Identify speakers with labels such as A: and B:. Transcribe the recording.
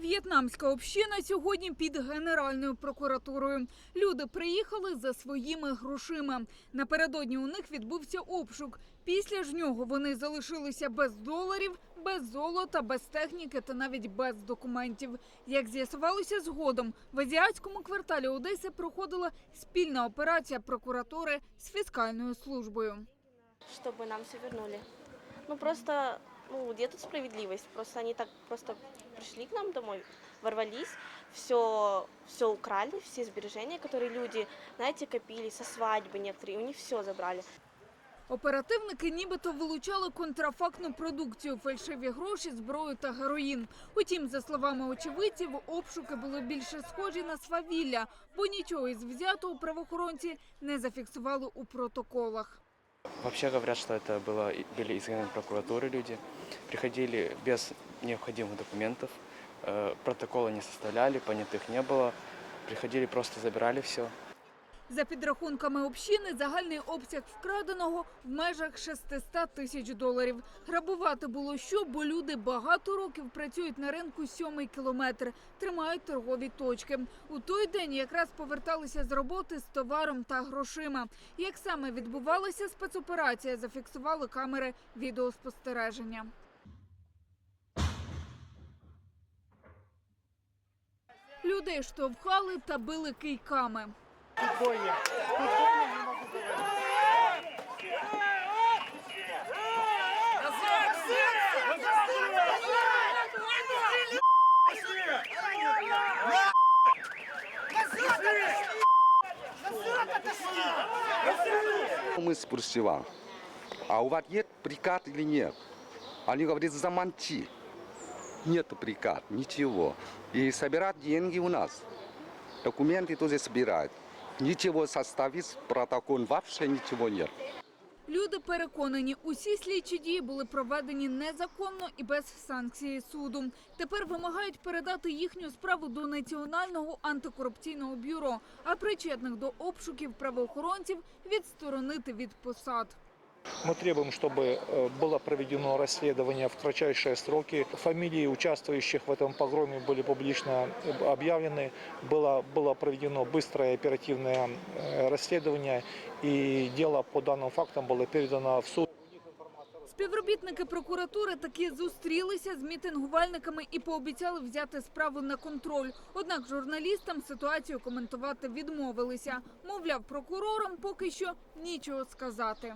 A: В'єтнамська община сьогодні під Генеральною прокуратурою. Люди приїхали за своїми грошима. Напередодні у них відбувся обшук. Після ж нього вони залишилися без доларів, без золота, без техніки та навіть без документів. Як з'ясувалося згодом, в азіатському кварталі Одеси проходила спільна операція прокуратури з фіскальною службою.
B: чтобы нам все вернули. Ну просто, ну где тут справедливость? Просто они так просто пришли к нам домой, ворвались, все, все украли, все сбережения, которые люди, знаете, копили со свадьбы некоторые, у них все забрали.
A: Оперативники нібито вилучали контрафактну продукцію, фальшиві гроші, зброю та героїн. Утім, за словами очевидців, обшуки були більше схожі на свавілля, бо нічого із взятого правоохоронці не зафіксували у протоколах.
C: Вообще говорят, что это было, и- были из прокуратуры люди. Приходили без необходимых документов, э, протокола не составляли, понятых не было. Приходили, просто забирали все.
A: За підрахунками общини, загальний обсяг вкраденого в межах 600 тисяч доларів. Грабувати було що, бо люди багато років працюють на ринку сьомий кілометр, тримають торгові точки. У той день якраз поверталися з роботи з товаром та грошима. Як саме відбувалася спецоперація, зафіксували камери відеоспостереження. Людей штовхали та били кийками.
D: Мы спросила, а у вас есть приказ или нет? Они говорят, заманти. Нет приказ, ничего. И собирать деньги у нас. Документы тоже собирают. Ничего составить, протокол взагалі нічого нет.
A: Люди переконані, усі слідчі дії були проведені незаконно і без санкції суду. Тепер вимагають передати їхню справу до Національного антикорупційного бюро, а причетних до обшуків правоохоронців відсторонити від посад.
E: Мы требуем, чтобы э, было проведено расследование в кратчайшие сроки. Фамилии участвующих в этом погроме были публично объявлены. Было, было проведено быстрое и оперативное э, расследование, и дело по данным фактам было передано в суд.
A: Співробітники прокуратури таки зустрілися з мітингувальниками і пообіцяли взяти справу на контроль. Однак журналістам ситуацію коментувати відмовилися. Мовляв, прокурорам поки що нічого сказати.